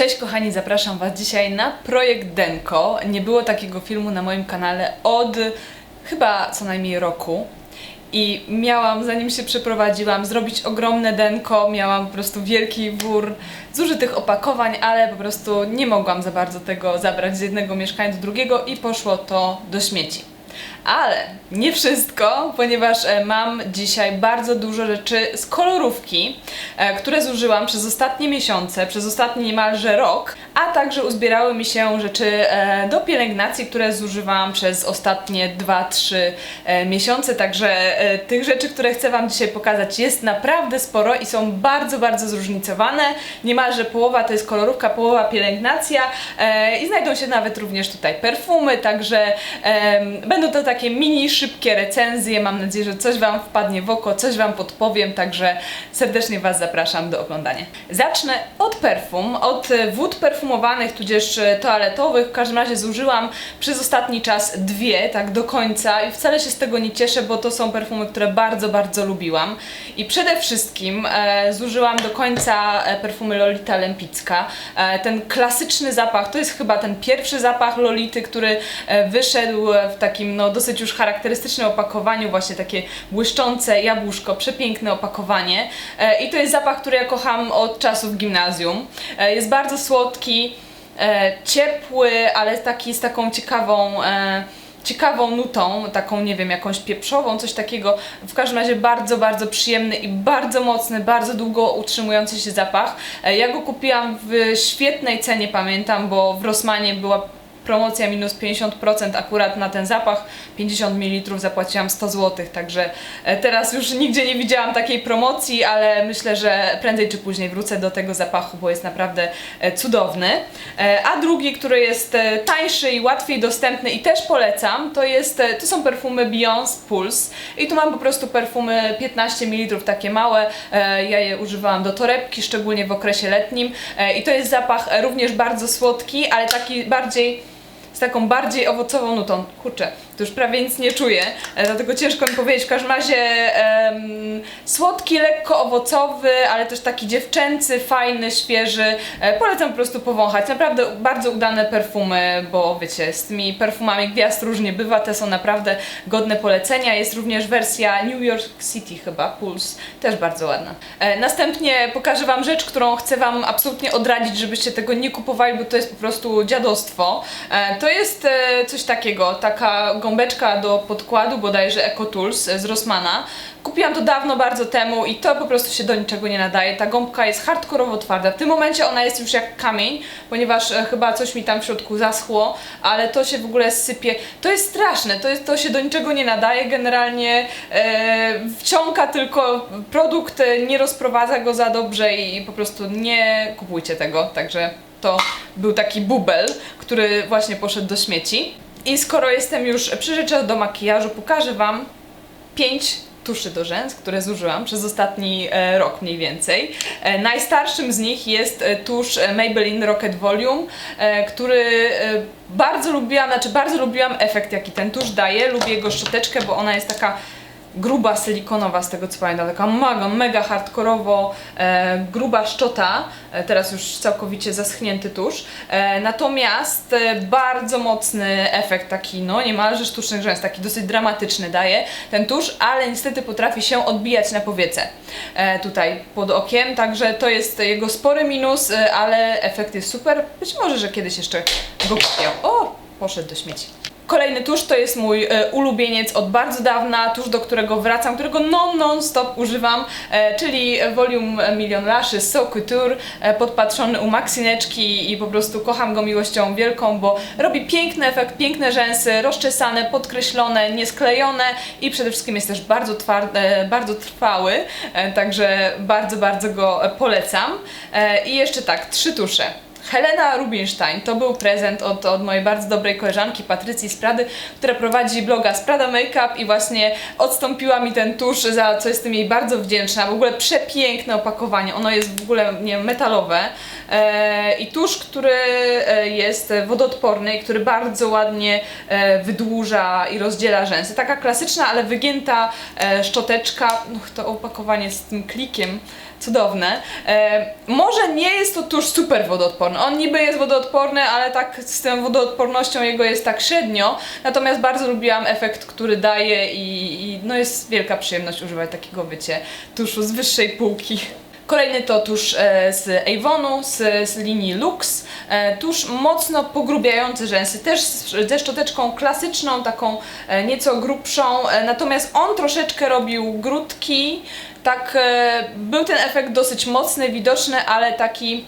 Cześć kochani, zapraszam Was dzisiaj na projekt Denko. Nie było takiego filmu na moim kanale od chyba co najmniej roku. I miałam, zanim się przeprowadziłam, zrobić ogromne denko. Miałam po prostu wielki wór zużytych opakowań, ale po prostu nie mogłam za bardzo tego zabrać z jednego mieszkania do drugiego i poszło to do śmieci. Ale nie wszystko, ponieważ e, mam dzisiaj bardzo dużo rzeczy z kolorówki, e, które zużyłam przez ostatnie miesiące, przez ostatni niemalże rok, a także uzbierały mi się rzeczy e, do pielęgnacji, które zużywałam przez ostatnie 2-3 miesiące. Także tych rzeczy, które chcę Wam dzisiaj pokazać, jest naprawdę sporo i są bardzo, bardzo zróżnicowane. Niemalże połowa to jest kolorówka, połowa pielęgnacja i znajdą się nawet również tutaj perfumy, także będą to takie mini, szybkie recenzje. Mam nadzieję, że coś Wam wpadnie w oko, coś Wam podpowiem, także serdecznie Was zapraszam do oglądania. Zacznę od perfum, od wód perfumowanych, tudzież toaletowych. W każdym razie zużyłam przez ostatni czas dwie, tak do końca i wcale się z tego nie cieszę, bo to są perfumy, które bardzo, bardzo lubiłam. I przede wszystkim e, zużyłam do końca e, perfumy Lolita Lempicka. E, ten klasyczny zapach, to jest chyba ten pierwszy zapach Lolity, który e, wyszedł w takim no, dosyć już charakterystycznym opakowaniu, właśnie takie błyszczące jabłuszko, przepiękne opakowanie. E, I to jest zapach, który ja kocham od czasów gimnazjum. E, jest bardzo słodki, e, ciepły, ale taki z taką ciekawą ciekawą nutą, taką nie wiem, jakąś pieprzową, coś takiego. W każdym razie bardzo, bardzo przyjemny i bardzo mocny, bardzo długo utrzymujący się zapach. Ja go kupiłam w świetnej cenie, pamiętam, bo w Rossmanie była promocja minus 50% akurat na ten zapach, 50 ml zapłaciłam 100 zł, także e, teraz już nigdzie nie widziałam takiej promocji, ale myślę, że prędzej czy później wrócę do tego zapachu, bo jest naprawdę e, cudowny. E, a drugi, który jest tańszy i łatwiej dostępny i też polecam, to, jest, to są perfumy Beyoncé Pulse. I tu mam po prostu perfumy 15 ml, takie małe, ja je używałam do torebki, szczególnie w okresie letnim. I to jest zapach również bardzo słodki, ale taki bardziej z taką bardziej owocową nutą. Kurczę, to już prawie nic nie czuję, e, dlatego ciężko mi powiedzieć. W każdym razie słodki, lekko owocowy, ale też taki dziewczęcy, fajny, świeży. E, polecam po prostu powąchać. Naprawdę bardzo udane perfumy, bo wiecie, z tymi perfumami gwiazd różnie bywa, te są naprawdę godne polecenia. Jest również wersja New York City chyba, Pulse, też bardzo ładna. E, następnie pokażę Wam rzecz, którą chcę Wam absolutnie odradzić, żebyście tego nie kupowali, bo to jest po prostu dziadostwo. E, to jest e, coś takiego, taka gąbeczka do podkładu, bodajże EcoTools z Rossmana. Kupiłam to dawno, bardzo temu i to po prostu się do niczego nie nadaje. Ta gąbka jest hardkorowo twarda. W tym momencie ona jest już jak kamień, ponieważ e, chyba coś mi tam w środku zaschło, ale to się w ogóle sypie. To jest straszne, to, jest, to się do niczego nie nadaje. Generalnie e, wciąga tylko produkt, e, nie rozprowadza go za dobrze i po prostu nie kupujcie tego. Także to był taki bubel, który właśnie poszedł do śmieci. I skoro jestem już przy do makijażu, pokażę Wam pięć tuszy do rzęs, które zużyłam przez ostatni e, rok mniej więcej. E, najstarszym z nich jest e, tusz e, Maybelline Rocket Volume, e, który e, bardzo lubiłam, znaczy bardzo lubiłam efekt jaki ten tusz daje. Lubię jego szczoteczkę, bo ona jest taka gruba silikonowa z tego co pamiętam, taka mega, mega hardkorowo e, gruba szczota, e, teraz już całkowicie zaschnięty tusz, e, natomiast e, bardzo mocny efekt taki, no niemalże sztucznych rzęs, taki dosyć dramatyczny daje ten tusz, ale niestety potrafi się odbijać na powiece e, tutaj pod okiem, także to jest jego spory minus, e, ale efekt jest super, być może, że kiedyś jeszcze go kupię. O, poszedł do śmieci. Kolejny tusz to jest mój e, ulubieniec od bardzo dawna, tusz, do którego wracam, którego non, non stop używam, e, czyli Volume Million Lashes So Couture, e, podpatrzony u Maxineczki i po prostu kocham go miłością wielką, bo robi piękny efekt, piękne rzęsy, rozczesane, podkreślone, niesklejone i przede wszystkim jest też bardzo twardy, bardzo trwały, e, także bardzo, bardzo go polecam. E, I jeszcze tak, trzy tusze. Helena Rubinstein. To był prezent od, od mojej bardzo dobrej koleżanki Patrycji Sprady, która prowadzi bloga Sprada Makeup i właśnie odstąpiła mi ten tusz, za co jestem jej bardzo wdzięczna. W ogóle przepiękne opakowanie, ono jest w ogóle nie metalowe. E, i tusz, który e, jest wodoodporny i który bardzo ładnie e, wydłuża i rozdziela rzęsy. Taka klasyczna, ale wygięta e, szczoteczka, no, to opakowanie z tym klikiem cudowne. E, może nie jest to tusz super wodoodporny. On niby jest wodoodporny, ale tak z tą wodoodpornością jego jest tak średnio. Natomiast bardzo lubiłam efekt, który daje i, i no jest wielka przyjemność używać takiego, wiecie, tuszu z wyższej półki. Kolejny to tusz e, z Avonu, z, z linii Lux. E, tusz mocno pogrubiający rzęsy, też ze szczoteczką klasyczną, taką e, nieco grubszą, natomiast on troszeczkę robił grudki, tak był ten efekt dosyć mocny, widoczny, ale taki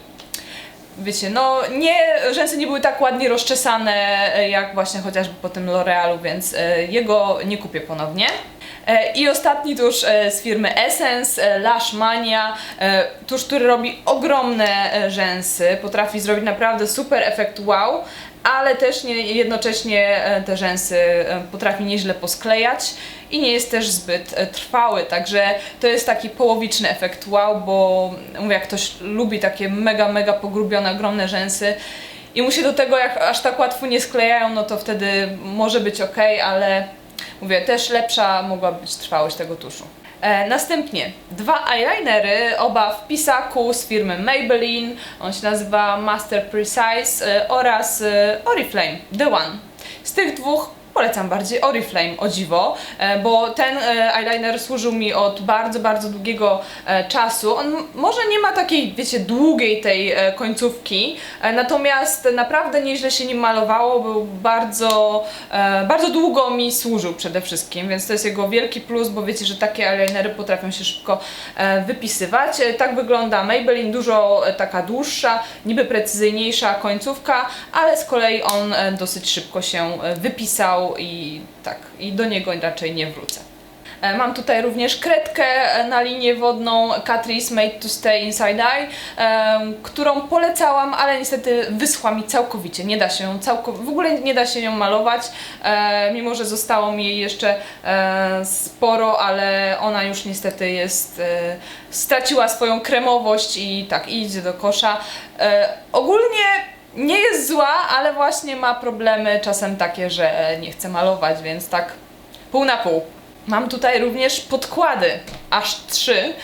wiecie, no nie, rzęsy nie były tak ładnie rozczesane jak właśnie chociażby po tym L'Orealu, więc jego nie kupię ponownie. E, I ostatni tusz e, z firmy Essence, e, Lash Mania, tusz, który robi ogromne rzęsy, potrafi zrobić naprawdę super efekt wow, ale też nie, jednocześnie te rzęsy potrafi nieźle posklejać i nie jest też zbyt trwały, także to jest taki połowiczny efekt wow, bo mówię, jak ktoś lubi takie mega, mega pogrubione, ogromne rzęsy i mu się do tego jak aż tak łatwo nie sklejają, no to wtedy może być ok, ale mówię, też lepsza mogła być trwałość tego tuszu. E, następnie dwa eyelinery, oba w pisaku z firmy Maybelline. On się nazywa Master Precise e, oraz e, Oriflame The One. Z tych dwóch polecam bardziej Oriflame, o dziwo, e, bo ten e, eyeliner służył mi od bardzo, bardzo długiego e, czasu. On może nie ma takiej, wiecie, długiej tej końcówki, natomiast naprawdę nieźle się nim malowało, był bardzo, bardzo długo mi służył przede wszystkim, więc to jest jego wielki plus, bo wiecie, że takie eyelinery potrafią się szybko wypisywać. Tak wygląda Maybelline, dużo taka dłuższa, niby precyzyjniejsza końcówka, ale z kolei on dosyć szybko się e, i tak, i do niego raczej nie wrócę. E, Mam tutaj również kredkę e, na linię wodną Catrice Made to Stay Inside Eye, em, którą polecałam, ale niestety wyschła mi całkowicie. Nie da się ją całko- w ogóle nie da się ją malować, e, mimo że zostało mi jej jeszcze e, sporo, ale ona już niestety jest, e, straciła swoją kremowość i tak, idzie do kosza. E, ogólnie nie jest zła, ale właśnie ma problemy czasem takie, że nie chce malować, więc tak pół na pół. Mam tutaj również podkłady, aż trzy.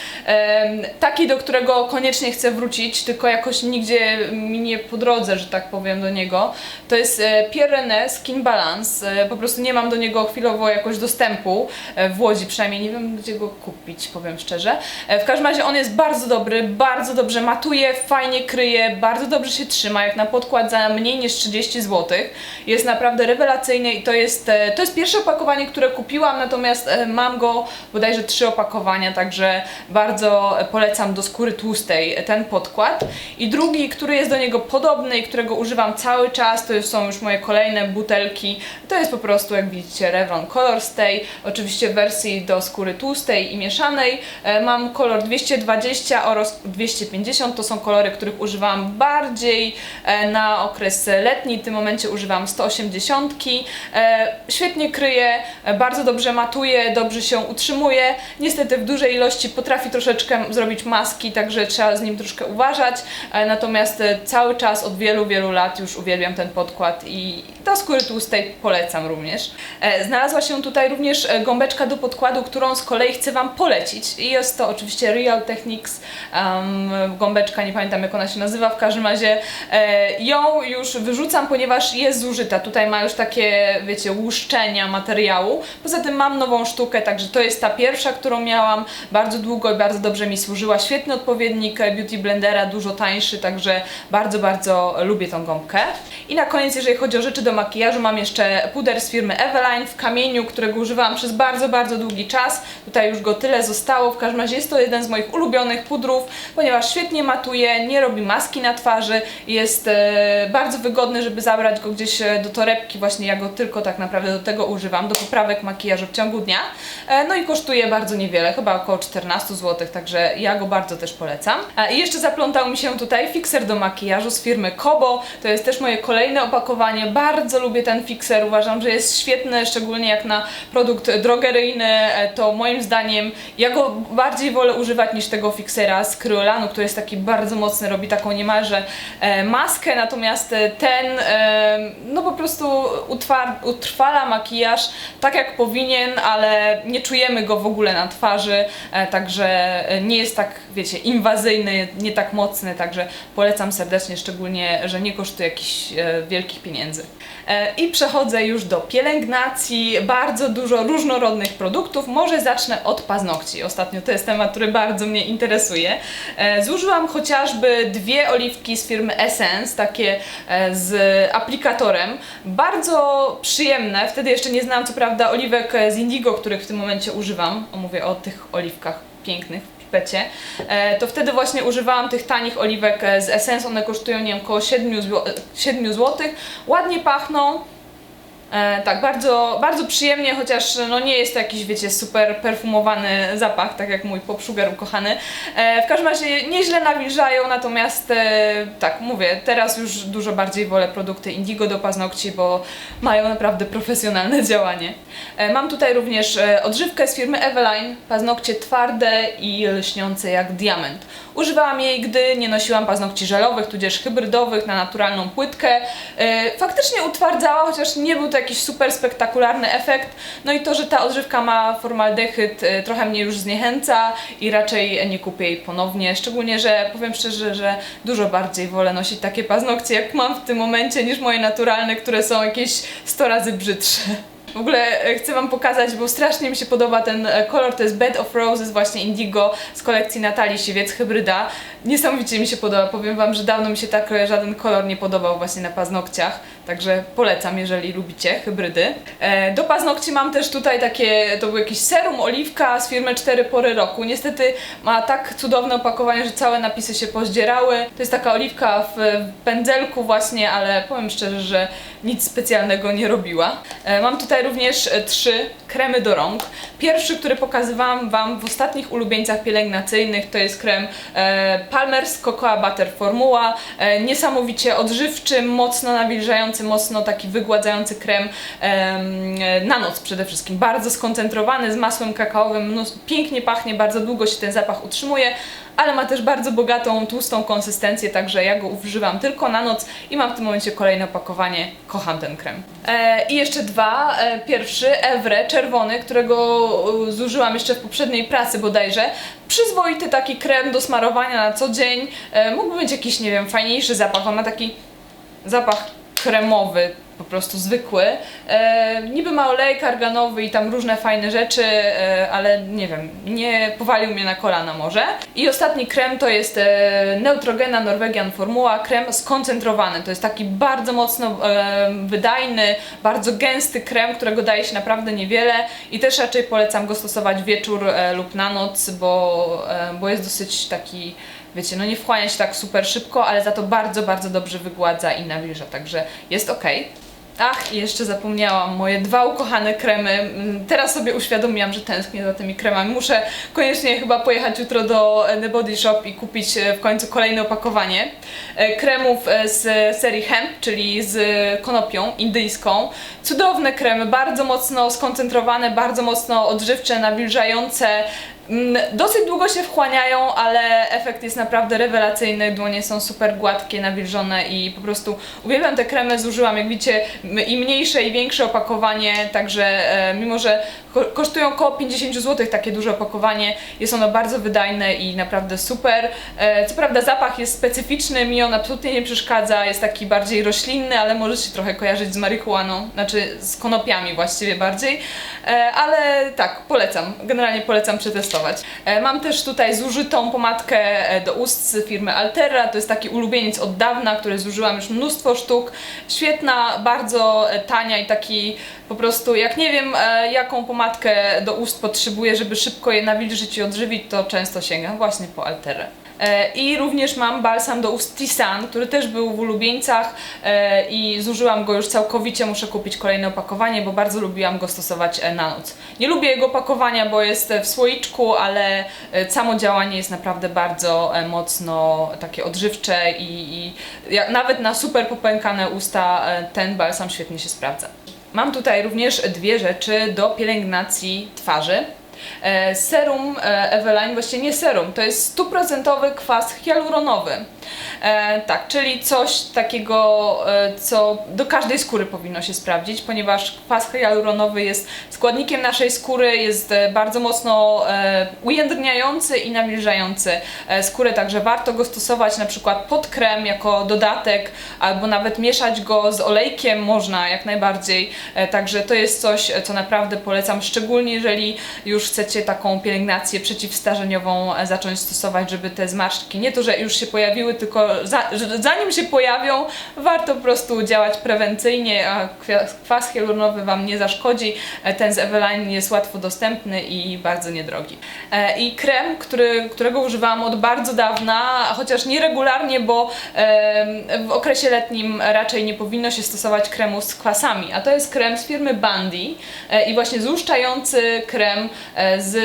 Taki, do którego koniecznie chcę wrócić, tylko jakoś nigdzie mi nie po drodze, że tak powiem, do niego. To jest e, Pierre René Skin Balance. E, po prostu nie mam do niego chwilowo jakoś dostępu, e, w Łodzi przynajmniej, nie wiem gdzie go kupić, powiem szczerze. W każdym razie on jest bardzo dobry, bardzo dobrze matuje, fajnie kryje, bardzo dobrze się trzyma, jak na podkład za mniej niż 30 zł. Jest naprawdę rewelacyjny i to jest, to jest pierwsze opakowanie, które kupiłam, natomiast mam go bodajże trzy opakowania, także bardzo polecam do skóry tłustej ten podkład. I drugi, który jest do niego podobny i którego używam cały czas, to są już moje kolejne butelki. To jest po prostu, jak widzicie, Revlon Color Stay, oczywiście w wersji do skóry tłustej i mieszanej. E, Mam kolor 220 oraz 250, to są kolory, których używam bardziej e, na okres letni, w tym momencie używam 180. E, Świetnie kryje, bardzo dobrze matuje, dobrze się utrzymuje. Niestety w dużej ilości potrafi troszeczkę zrobić maski, także trzeba z nim troszkę uważać. E, Natomiast e, cały czas od wielu, wielu lat już uwielbiam ten podkład i do skóry tłustej polecam również. E, Znalazła się tutaj również gąbeczka do podkładu, którą z kolei chcę Wam polecić. I jest to oczywiście Real Techniques um, gąbeczka, nie pamiętam jak ona się nazywa, w każdym razie ją już wyrzucam, ponieważ jest zużyta. Tutaj ma już takie, wiecie, łuszczenia materiału. Poza tym mam nową sztukę, także to jest ta pierwsza, którą miałam bardzo długo i bardzo dobrze mi służyła. Świetny odpowiednik e, Beauty Blendera, dużo tańszy, także bardzo, bardzo lubię tą gąbkę. I na koniec, jeżeli chodzi o rzeczy do makijażu, mam jeszcze puder z firmy Eveline w kamieniu, którego używałam przez bardzo, bardzo długi czas. Tutaj już go tyle zostało. W każdym razie jest to jeden z moich ulubionych pudrów, ponieważ świetnie matuje, nie robi maski na twarzy, jest e, bardzo wygodny, żeby zabrać go gdzieś e, do torebki. Właśnie ja go tylko tak naprawdę do tego używam, do poprawek makijażu w ciągu dnia. No i kosztuje bardzo niewiele, chyba około 14 zł, także ja go bardzo też polecam. I jeszcze zaplątał mi się tutaj fixer do makijażu z firmy Kobo. To jest też moje kolejne opakowanie. Bardzo lubię ten fixer, uważam, że jest świetny, szczególnie jak na produkt drogeryjny. E, To moim zdaniem ja go bardziej wolę używać niż tego fixera z Kryolanu, który jest taki bardzo mocny, robi taką niemalże e, maskę, natomiast e, ten no po prostu utrwala makijaż tak jak powinien, ale nie czujemy go w ogóle na twarzy. Twarzy, e, także e, nie jest tak, wiecie, inwazyjny, nie tak mocny, także polecam serdecznie, szczególnie, że nie kosztuje jakichś e, wielkich pieniędzy. I przechodzę już do pielęgnacji, bardzo dużo różnorodnych produktów. Może zacznę od paznokci. Ostatnio to jest temat, który bardzo mnie interesuje. Zużyłam chociażby dwie oliwki z firmy Essence, takie z aplikatorem. Bardzo przyjemne. Wtedy jeszcze nie znałam co prawda oliwek z Indigo, których w tym momencie używam. Mówię o tych oliwkach pięknych w pipecie. E, To wtedy właśnie używałam tych tanich oliwek e, z Essence. One kosztują, nie wiem, około 7 zł. 7 zł. Ładnie pachną. E, tak, bardzo, bardzo przyjemnie, chociaż no nie jest to jakiś, wiecie, super perfumowany zapach, tak jak mój pop ukochany. E, w każdym razie nieźle nawilżają, natomiast e, tak, mówię, teraz już dużo bardziej wolę produkty Indigo do paznokci, bo mają naprawdę profesjonalne działanie. E, mam tutaj również e, odżywkę z firmy Eveline, paznokcie twarde i lśniące jak diament. Używałam jej, gdy nie nosiłam paznokci żelowych, tudzież hybrydowych na naturalną płytkę. E, Faktycznie utwardzała, chociaż nie był to jakiś super spektakularny efekt. No i to, że ta odżywka ma formaldehyd, e, trochę mnie już zniechęca i raczej nie kupię jej ponownie. Szczególnie, że powiem szczerze, że dużo bardziej wolę nosić takie paznokcie, jak mam w tym momencie, niż moje naturalne, które są jakieś 100 razy brzydsze. W ogóle e, chcę Wam pokazać, bo strasznie mi się podoba ten e, kolor, to jest Bed of Roses, właśnie Indigo z kolekcji Natalii Siewiec Hybryda. Niesamowicie mi się podoba, powiem Wam, że dawno mi się tak e, żaden kolor nie podobał właśnie na paznokciach, także polecam, jeżeli lubicie hybrydy. Do paznokci mam też tutaj takie, to był jakiś serum oliwka z firmy 4 pory roku. Niestety ma tak cudowne opakowanie, że całe napisy się pozdzierały. To jest taka oliwka w pędzelku właśnie, ale powiem szczerze, że nic specjalnego nie robiła. Mam tutaj również e, trzy kremy do rąk. Pierwszy, który pokazywałam Wam w ostatnich ulubieńcach pielęgnacyjnych, to jest krem e, Palmer's Cocoa Butter Formuła. E, niesamowicie odżywczy, mocno nawilżający, mocno taki wygładzający krem em, e, na noc przede wszystkim. Bardzo skoncentrowany, z masłem kakaowym, pięknie pachnie, bardzo długo się ten zapach utrzymuje ale ma też bardzo bogatą, tłustą konsystencję, także ja go używam tylko na noc i mam w tym momencie kolejne opakowanie. Kocham ten krem. E, I jeszcze dwa. E, pierwszy, Evre, czerwony, którego e, zużyłam jeszcze w poprzedniej pracy bodajże. Przyzwoity taki krem do smarowania na co dzień. E, mógłby mieć jakiś, nie wiem, fajniejszy zapach. On ma taki zapach kremowy, po prostu zwykły. E, niby ma olej arganowy i tam różne fajne rzeczy, e, ale nie wiem, nie powalił mnie na kolana może. I ostatni krem to jest e, Neutrogena Norwegian Formuła, krem skoncentrowany. To jest taki bardzo mocno e, wydajny, bardzo gęsty krem, którego daje się naprawdę niewiele i też raczej polecam go stosować wieczór e, lub na noc, bo, e, bo jest dosyć taki wiecie, no nie wchłania się tak super szybko, ale za to bardzo, bardzo dobrze wygładza i nawilża, także jest ok. Ach, i jeszcze zapomniałam, moje dwa ukochane kremy. Mm, Teraz sobie uświadomiłam, że tęsknię za tymi kremami. Muszę koniecznie chyba pojechać jutro do e, The Body Shop i kupić e, w końcu kolejne opakowanie e, kremów z serii hemp, czyli z konopią indyjską. Cudowne kremy, bardzo mocno skoncentrowane, bardzo mocno odżywcze, nawilżające. Mm, Dosyć długo się wchłaniają, ale efekt jest naprawdę rewelacyjny. Dłonie są super gładkie, nawilżone i po prostu uwielbiam te kremy. Zużyłam, jak widzicie, i mniejsze, i większe opakowanie, także e, mimo, że ko- kosztują około 50 zł takie duże opakowanie, jest ono bardzo wydajne i naprawdę super. E, co prawda zapach jest specyficzny, mi on absolutnie nie przeszkadza, jest taki bardziej roślinny, ale może się trochę kojarzyć z marihuaną, znaczy z konopiami właściwie bardziej, e, ale tak, polecam, generalnie polecam przetestować. Mam też tutaj zużytą pomadkę do ust z firmy Altera, to jest taki ulubieniec od dawna, który zużyłam już mnóstwo sztuk. Świetna, bardzo e, tania i taki po prostu, jak nie wiem e, jaką pomadkę do ust potrzebuję, żeby szybko je nawilżyć i odżywić, to często sięgam właśnie po Alterę. E, I również mam balsam do ust Tisan, który też był w ulubieńcach e, i zużyłam go już całkowicie. Muszę kupić kolejne opakowanie, bo bardzo lubiłam go stosować e, na noc. Nie lubię jego opakowania, bo jest w słoiczku, ale samo działanie jest naprawdę bardzo mocno takie odżywcze i, i nawet na super popękane usta ten balsam świetnie się sprawdza. Mam tutaj również dwie rzeczy do pielęgnacji twarzy. E, serum e, Eveline, właściwie nie serum, to jest stuprocentowy kwas hialuronowy. E, tak, czyli coś takiego, e, co do każdej skóry powinno się sprawdzić, ponieważ kwas hialuronowy jest składnikiem naszej skóry, jest e, bardzo mocno e, ujędrniający i nawilżający e, skórę, także warto go stosować na przykład pod krem jako dodatek, albo nawet mieszać go z olejkiem można jak najbardziej. Także to jest coś, co naprawdę polecam, szczególnie jeżeli już chcecie taką pielęgnację przeciwstarzeniową zacząć stosować, żeby te zmarszczki nie to, że już się pojawiły, tylko zanim się pojawią, warto po prostu działać prewencyjnie, a kwas hialuronowy Wam nie zaszkodzi. E, Ten z Eveline jest łatwo dostępny i bardzo niedrogi. E, I krem, który, którego używałam od bardzo dawna, chociaż nieregularnie, bo w okresie letnim raczej nie powinno się stosować kremu z kwasami, a to jest krem z firmy Bandy e, i właśnie złuszczający krem z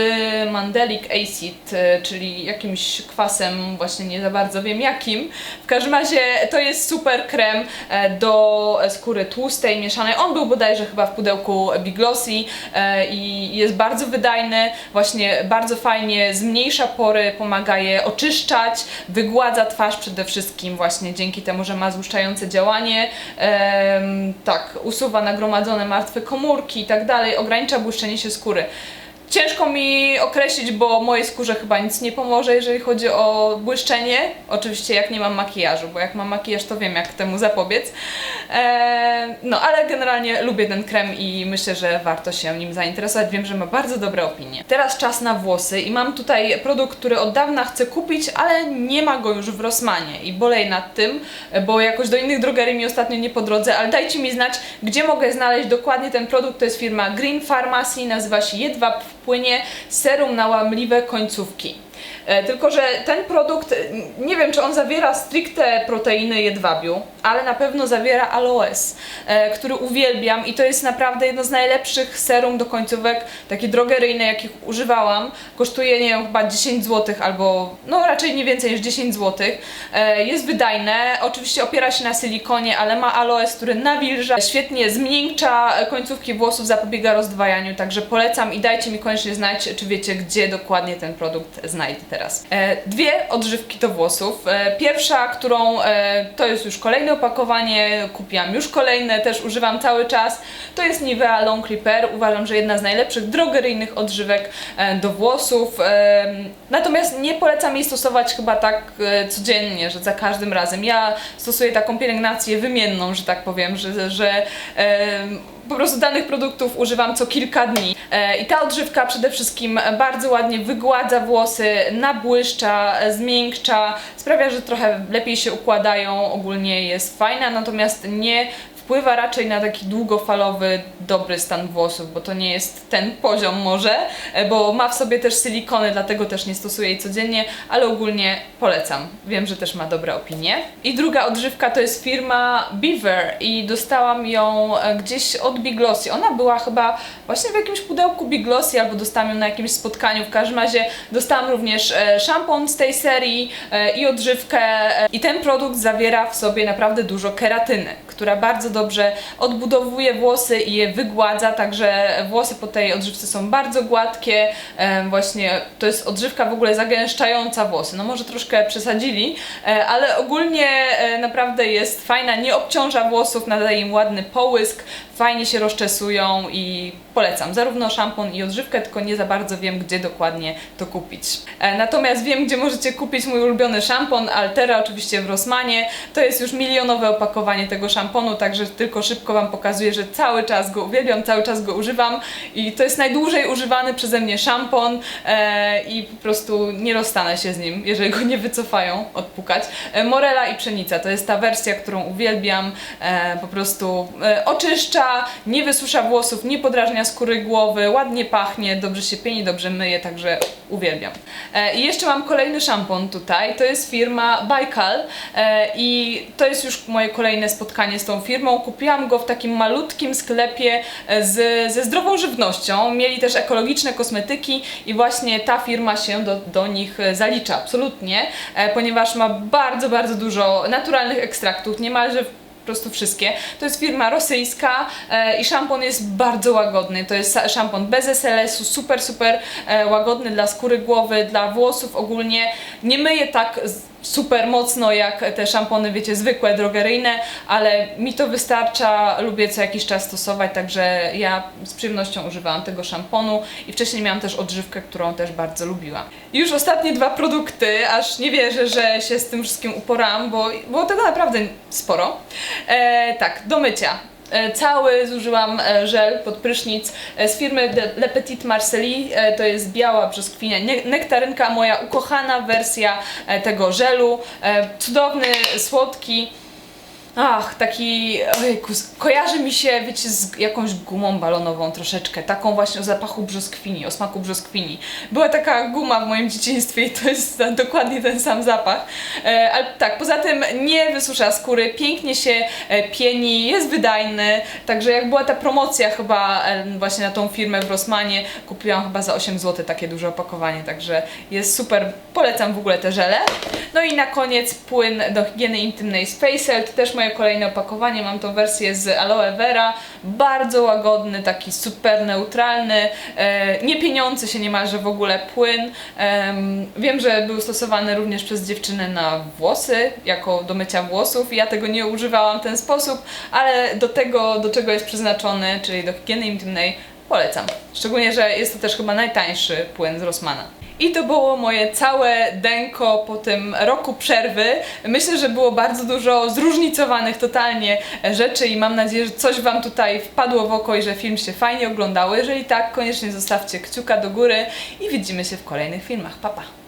Mandelic Acid, czyli jakimś kwasem, właśnie nie za bardzo wiem jakim. W każdym razie to jest super krem e, do skóry tłustej, mieszanej. On był bodajże chyba w pudełku Biglossy e, i jest bardzo wydajny, właśnie bardzo fajnie zmniejsza pory, pomaga je oczyszczać, wygładza twarz przede wszystkim właśnie dzięki temu, że ma złuszczające działanie. Tak, usuwa nagromadzone martwe komórki i tak dalej, ogranicza błyszczenie się skóry. Ciężko mi określić, bo mojej skórze chyba nic nie pomoże, jeżeli chodzi o błyszczenie. Oczywiście jak nie mam makijażu, bo jak mam makijaż, to wiem jak temu zapobiec. Eee, no ale generalnie lubię ten krem i myślę, że warto się nim zainteresować. Wiem, że ma bardzo dobre opinie. Teraz czas na włosy i mam tutaj produkt, który od dawna chcę kupić, ale nie ma go już w Rossmanie i boleję nad tym, bo jakoś do innych drogerii mi ostatnio nie po drodze, ale dajcie mi znać, gdzie mogę znaleźć dokładnie ten produkt. To jest firma Green Pharmacy, nazywa się Jedwab w płynie serum na łamliwe końcówki. E, Tylko, że ten produkt, nie wiem czy on zawiera stricte proteiny jedwabiu, ale na pewno zawiera aloes, e, który uwielbiam i to jest naprawdę jedno z najlepszych serum do końcówek, takie drogeryjne, jakich używałam. Kosztuje, nie chyba 10 zł albo, no raczej nie więcej niż 10 zł. E, Jest wydajne, oczywiście opiera się na silikonie, ale ma aloes, który nawilża, świetnie zmiękcza końcówki włosów, zapobiega rozdwajaniu, także polecam i dajcie mi koniecznie znać, czy wiecie, gdzie dokładnie ten produkt znajdę teraz. E, Dwie odżywki do włosów. E, Pierwsza, którą e, to jest już kolejne opakowanie, kupiłam już kolejne, też używam cały czas. To jest Nivea Long Repair. Uważam, że jedna z najlepszych drogeryjnych odżywek do włosów. Natomiast nie polecam jej stosować chyba tak codziennie, że za każdym razem. Ja stosuję taką pielęgnację wymienną, że tak powiem, że, że po prostu danych produktów używam co kilka dni. E, I ta odżywka przede wszystkim bardzo ładnie wygładza włosy, nabłyszcza, zmiękcza, sprawia, że trochę lepiej się układają, ogólnie jest fajna, natomiast nie wpływa raczej na taki długofalowy, dobry stan włosów, bo to nie jest ten poziom może, e, bo ma w sobie też silikony, dlatego też nie stosuję jej codziennie, ale ogólnie polecam. Wiem, że też ma dobre opinie. I druga odżywka to jest firma Beaver i dostałam ją e, gdzieś od Biglossy. Ona była chyba właśnie w jakimś pudełku Biglossy albo dostałam ją na jakimś spotkaniu. W każdym razie dostałam również e, szampon z tej serii i odżywkę i ten produkt zawiera w sobie naprawdę dużo keratyny, która bardzo dobrze odbudowuje włosy i je wygładza, także włosy po tej odżywce są bardzo gładkie. Właśnie to jest odżywka w ogóle zagęszczająca włosy. No może troszkę przesadzili, e, ale ogólnie e, naprawdę jest fajna, nie obciąża włosów, nadaje im ładny połysk, fajnie się rozczesują i polecam zarówno szampon i odżywkę, tylko nie za bardzo wiem, gdzie dokładnie to kupić. E, Natomiast wiem, gdzie możecie kupić mój ulubiony szampon Altera, oczywiście w Rossmanie. To jest już milionowe opakowanie tego szamponu, także tylko szybko Wam pokazuję, że cały czas go uwielbiam, cały czas go używam i to jest najdłużej używany przeze mnie szampon e, i po prostu nie rozstanę się z nim, jeżeli go nie wycofają, odpukać. E, Morela i pszenica to jest ta wersja, którą uwielbiam, e, po prostu e, oczyszcza, nie wysusza włosów, nie podrażnia skóry głowy, ładnie pachnie, dobrze się pieni, dobrze myje, także uwielbiam. E, I jeszcze mam kolejny szampon tutaj, to jest firma Baikal e, i to jest już moje kolejne spotkanie z tą firmą. Kupiłam go w takim malutkim sklepie e, z, ze zdrową żywnością. Mieli też ekologiczne kosmetyki i właśnie ta firma się do, do nich e, zalicza, absolutnie, e, ponieważ ma bardzo, bardzo dużo naturalnych ekstraktów, niemalże po prostu wszystkie. To jest firma rosyjska e, i szampon jest bardzo łagodny. To jest szampon bez SLS-u, super, super e, łagodny dla skóry głowy, dla włosów ogólnie. Nie myje tak super mocno jak te szampony, wiecie, zwykłe, drogeryjne, ale mi to wystarcza, lubię co jakiś czas stosować, także ja z przyjemnością używałam tego szamponu i wcześniej miałam też odżywkę, którą też bardzo lubiłam. Już ostatnie dwa produkty, aż nie wierzę, że się z tym wszystkim uporałam, bo było tego naprawdę sporo. E, tak, do mycia. E, Cały zużyłam e, żel pod prysznic e, z firmy Le Petit Marcelli. E, To jest biała brzoskwinia, nektarynka, moja ukochana wersja tego żelu. Cudowny, słodki. Ach, taki, ojejku, kojarzy mi się, wiecie, z jakąś gumą balonową troszeczkę, taką właśnie o zapachu brzoskwini, o smaku brzoskwini. Była taka guma w moim dzieciństwie i to jest dokładnie ten sam zapach. E, ale tak, poza tym nie wysusza skóry, pięknie się e, pieni, jest wydajny, także jak była ta promocja chyba e, właśnie na tą firmę w Rossmanie, kupiłam chyba za 8 zł takie duże opakowanie, także jest super, polecam w ogóle te żele. No i na koniec płyn do higieny intymnej z Facelt, też moje kolejne opakowanie, mam tą wersję z aloe vera, bardzo łagodny, taki super neutralny, e, nie pieniący się niemalże w ogóle płyn. Em, wiem, że był stosowany również przez dziewczyny na włosy, jako do mycia włosów, ja tego nie używałam w ten sposób, ale do tego, do czego jest przeznaczony, czyli do higieny intymnej, polecam. Szczególnie, że jest to też chyba najtańszy płyn z Rossmana. I to było moje całe denko po tym roku przerwy. Myślę, że było bardzo dużo zróżnicowanych totalnie rzeczy i mam nadzieję, że coś Wam tutaj wpadło w oko i że film się fajnie oglądało. Jeżeli tak, koniecznie zostawcie kciuka do góry i widzimy się w kolejnych filmach. Pa, pa!